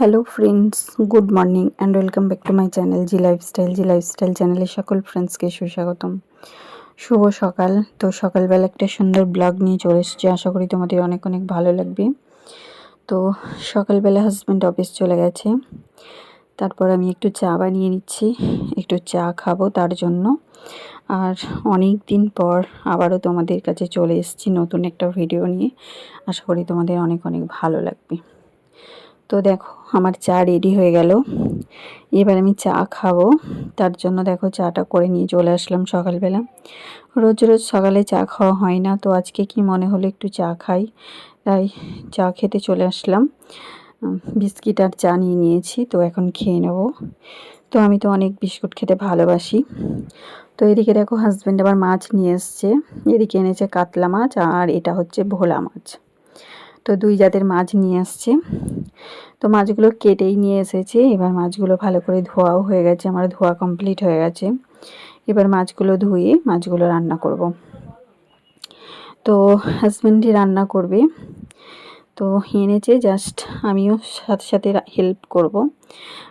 Hello friends good morning and welcome back to my channel G lifestyle G lifestyle চ্যানেলের সকল ফ্রেন্ডসকে সুস্বাগতম। শুভ সকাল। তো সকালবেলা একটা সুন্দর ব্লগ নিয়ে চলে এসেছি। আশা করি তোমাদের অনেক অনেক ভালো লাগবে। তো সকালবেলা হাজব্যান্ড অফিস চলে গেছে। তারপর আমি একটু চা বানিয়ে নিচ্ছি। একটু চা খাব তার জন্য। আর অনেক দিন পর আবারও তোমাদের কাছে চলে এসেছি নতুন একটা ভিডিও নিয়ে। আশা করি তোমাদের অনেক অনেক ভালো লাগবে। তো দেখো, আমার চা রেডি হয়ে গেল। এবার আমি চা খাব। তার জন্য দেখো, চাটা করে নিয়ে চলে আসলাম সকালবেলা। রোজ রোজ সকালে চা খাওয়া হয় না, তো আজকে কি মনে হলো একটু চা খাই। তাই চা খেতে চলে আসলাম। বিস্কিট আর চা নিয়ে নিয়েছি, তো এখন খেয়ে নেব। তো আমি তো অনেক বিস্কুট খেতে ভালোবাসি। তো এদিকে দেখো হাজব্যান্ড আবার মাছ নিয়ে এসছে। এদিকে এনেছে কাতলা মাছ আর এটা হচ্ছে ভোলা মাছ। তো দুই জাতের মাছ নিয়ে আসছে তো মাছগুলো কেটেই নিয়ে এসেছে। এবার মাছগুলো ভালো করে ধোয়াও হয়ে গেছে, আমার ধোয়া কমপ্লিট হয়ে গেছে। এবার মাছগুলো ধুয়ে মাছগুলো রান্না করব। তো হাজব্যান্ডই রান্না করবে। তো এনেছে জাস্ট আমিও সাথে সাথে হেল্প করব।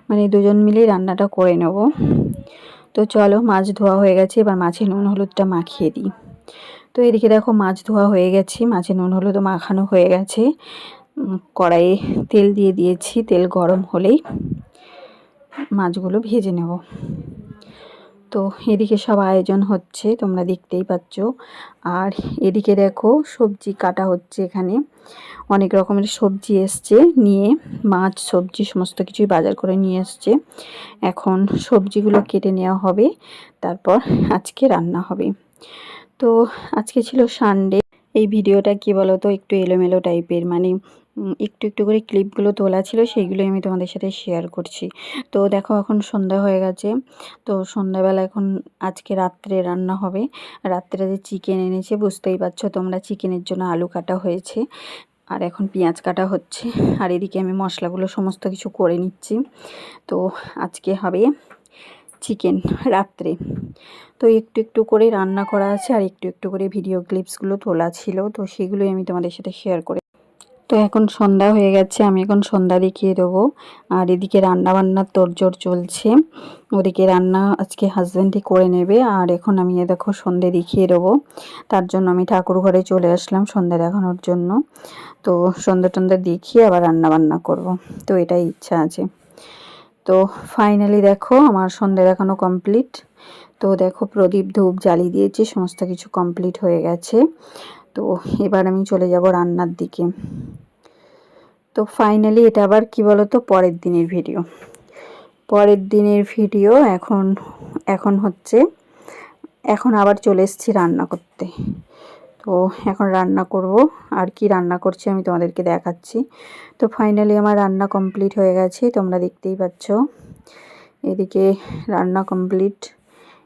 মানে দুজন মিলেই রান্নাটা করে নেব। তো চলো মাছ ধোয়া হয়ে গেছে, এবার মাছের নুন হলুদটা মাখিয়ে দিই। তো এদিকে দেখো মাছ ধোয়া হয়ে গেছে, মাছে নুন হলুদ মাখানো হয়ে গেছে। কড়াইয়ে তেল দিয়ে দিয়েছি। তেল গরম হলেই মাছগুলো ভেজে নেব। তো এদিকে সব আয়োজন হচ্ছে, তোমরা দেখতেই পাচ্ছ। আর এদিকে দেখো, সবজি কাটা হচ্ছে এখানে। অনেক রকমের সবজি এসছে নিয়ে, মাছ, সবজি সমস্ত কিছুই বাজার করে নিয়ে এসছে। এখন সবজিগুলো কেটে নেওয়া হবে, তারপর আজকে রান্না হবে। তো আজকে ছিল সানডে এই ভিডিওটা কি বলো তো একটু এলোমেলো টাইপের মানে একটু একটু করে ক্লিপগুলো তোলা ছিল, সেইগুলোই আমি তোমাদের সাথে শেয়ার করছি। তো দেখো এখন সন্ধ্যা হয়ে গেছে, তো সন্ধ্যাবেলা এখন আজকে রাত্রে রান্না হবে। রাত্রে যে চিকেন এনেছে, বুঝতেই পারছ তোমরা চিকেনের জন্য আলু কাটা হয়েছে, আর এখন পেঁয়াজ কাটা হচ্ছে, আর এদিকে আমি মশলাগুলো সমস্ত কিছু করে নিচ্ছি। তো আজকে হবে চিকেন রাত্রে। তো একটু একটু করে রান্না করা আছে, আর একটু একটু করে ভিডিও ক্লিপসগুলো তোলা ছিল, তো সেগুলোই আমি তোমাদের সাথে শেয়ার করে তো এখন সন্ধ্যা হয়ে গেছে, আমি এখন সন্ধ্যা দেখিয়ে দেবো। আর এদিকে রান্না বান্নার তোড়জোড় চলছে। ওদিকে রান্না আজকে হাজব্যান্ডই করে নেবে, আর এখন আমি এ দেখো সন্ধে দেখিয়ে দেবো। তার জন্য আমি ঠাকুর ঘরে চলে আসলাম সন্ধ্যা দেখানোর জন্য। তো সন্ধ্যা টন্ধা দেখিয়ে আবার রান্না বান্না করব। তো এটাই ইচ্ছা আছে। তো ফাইনালি দেখো আমার সন্ধে দেখানো কমপ্লিট তো দেখো প্রদীপ ধূপ জ্বালিয়ে দিয়েছি, সমস্ত কিছু কমপ্লিট হয়ে গেছে। তো এবার আমি চলে যাব রান্নার দিকে। তো ফাইনালি এটা আবার কি বলতো? পরের দিনের ভিডিও পরের দিনের ভিডিও এখন এখন হচ্ছে, এখন আবার চলে এসেছি রান্না করতে। তো এখন রান্না করব। আর কি রান্না করছি আমি তোমাদেরকে দেখাচ্ছি। তো ফাইনালি আমার রান্না কমপ্লিট হয়ে গেছে, তোমরা দেখতেই পাচ্ছ। এদিকে রান্না কমপ্লিট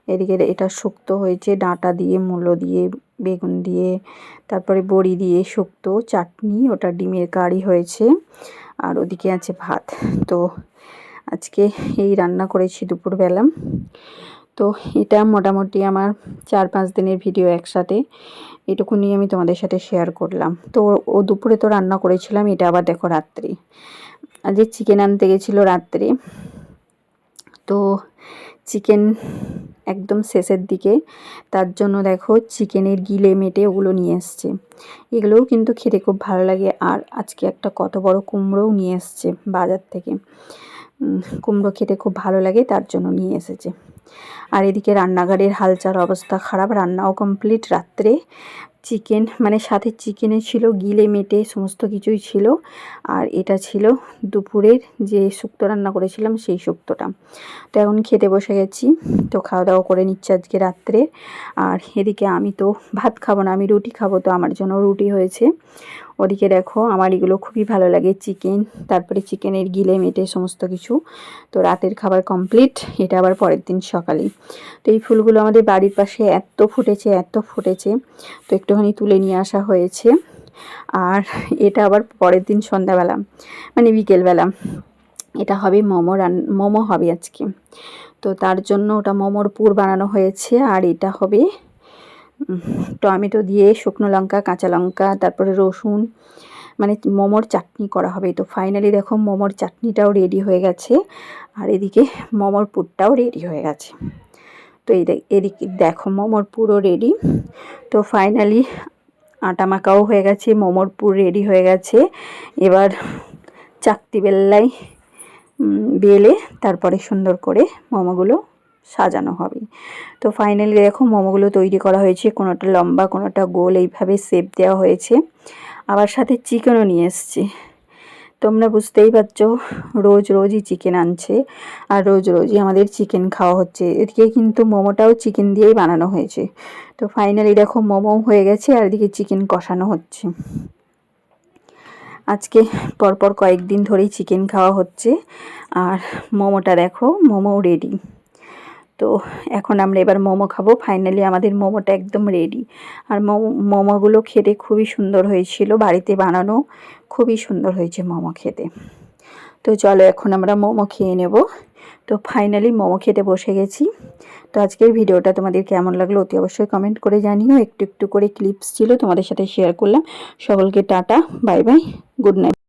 এদিকে এটা শুক্ত হয়েছে, ডাঁটা দিয়ে, মূলো দিয়ে, বেগুন দিয়ে, তারপরে বড়ি দিয়ে শুক্তো, চাটনি, ওটা ডিমের কারি হয়েছে, আর ওদিকে আছে ভাত। তো আজকে এই রান্না করেছি দুপুরবেলা। তো এটা মোটামুটি আমার চার পাঁচ দিনের ভিডিও একসাথে এটুকু নিয়ে আমি তোমাদের সাথে শেয়ার করলাম। তো ও দুপুরে তো রান্না করেছিলাম, এটা আবার দেখো রাত্রি। আজকে চিকেন আনতে গেছিল রাত্রে, তো চিকেন একদম শেষের দিকে। তার জন্য দেখো চিকেনের গিলে মেটে ওগুলো নিয়ে এসছে। এগুলোও কিন্তু খেতে খুব ভালো লাগে। আর আজকে একটা কত বড় কুমড়োও নিয়ে এসছে বাজার থেকে। কুমড়ো খেতে খুব ভালো লাগে, তার জন্য নিয়ে এসেছে। আর এদিকে রান্নাঘরের হালচার অবস্থা খারাপ, রান্নাও কমপ্লিট রাত্রে চিকেন মানে সাথে চিকেনে ছিল গিলে মেটে সমস্ত কিছুই ছিল। আর এটা ছিল দুপুরের যে শুক্তো রান্না করেছিলাম সেই শুক্তোটা। তো এখন খেতে বসে গেছি, তো খাওয়া দাওয়া করে নিচ্ছে আজকে রাত্রে। আর এদিকে আমি তো ভাত খাব না, আমি রুটি খাব, তো আমার জন্য রুটি হয়েছে। ওদিকে দেখো, আমার এগুলো খুবই ভালো লাগে, চিকেন, তারপরে চিকেনের গিলে মেটে সমস্ত কিছু। তো রাতের খাবার কমপ্লিট, এটা আবার পরের দিন সকালেই। তো এই ফুলগুলো আমাদের বাড়ির পাশে এত ফুটেছে এত ফুটেছে। তো একটুখানি তুলে নিয়ে আসা হয়েছে। আর এটা আবার পরের দিন সন্ধ্যাবেলা মানে বিকেলবেলা। এটা হবে মোমো রান, মোমো হবে আজকে। তো তার জন্য ওটা মোমোর পুর বানানো হয়েছে। আর এটা হবে টমেটো দিয়ে শুকনো লঙ্কা, কাঁচা লঙ্কা, তারপরে রসুন মানে মোমোর চাটনি করা হবে। তো ফাইনালি দেখো মোমোর চাটনিটাও রেডি হয়ে গেছে। আর এদিকে মোমোর পুরটাও রেডি হয়ে গেছে। তো এই এদিকে, দেখো মোমোর পুরো রেডি তো ফাইনালি আটা মাখাও হয়ে গেছে, মোমোর পুর রেডি হয়ে গেছে। এবার চাকতি বেল্লাই বেলে তারপরে সুন্দর করে মোমোগুলো সাজানো হবে। তো ফাইনালি দেখো মোমোগুলো তৈরি করা হয়েছে, কোনোটা লম্বা, কোনোটা গোল, এইভাবে শেপ দেওয়া হয়েছে। আবার সাথে চিকেনও নিয়ে এসছে। তোমরা বুঝতেই পারছ, রোজ রোজই চিকেন আনছে আর রোজ রোজই আমাদের চিকেন খাওয়া হচ্ছে। এদিকে কিন্তু মোমোটাও চিকেন দিয়েই বানানো হয়েছে। তো ফাইনালি দেখো মোমো হয়ে গেছে আর এদিকে চিকেন কষানো হচ্ছে। আজকে পরপর কয়েকদিন ধরেই চিকেন খাওয়া হচ্ছে। আর মোমোটা দেখো মোমো রেডি তো এখন আমরা এবার মোমো খাব। ফাইনালি আমাদের মোমোটা একদম রেডি আর মোমো, মোমোগুলো খেতে খুবই সুন্দর হয়েছিল বাড়িতে বানানো। খুবই সুন্দর হয়েছে মোমো খেতে। তো চলো এখন আমরা মোমো খেয়ে নেব। তো ফাইনালি মোমো খেতে বসে গেছি। তো আজকের ভিডিওটা তোমাদের কেমন লাগল অতি অবশ্যই কমেন্ট করে জানিও। একটু একটু করে ক্লিপস ছিল তোমাদের সাথে শেয়ার করলাম। সকলকে tata bye bye good night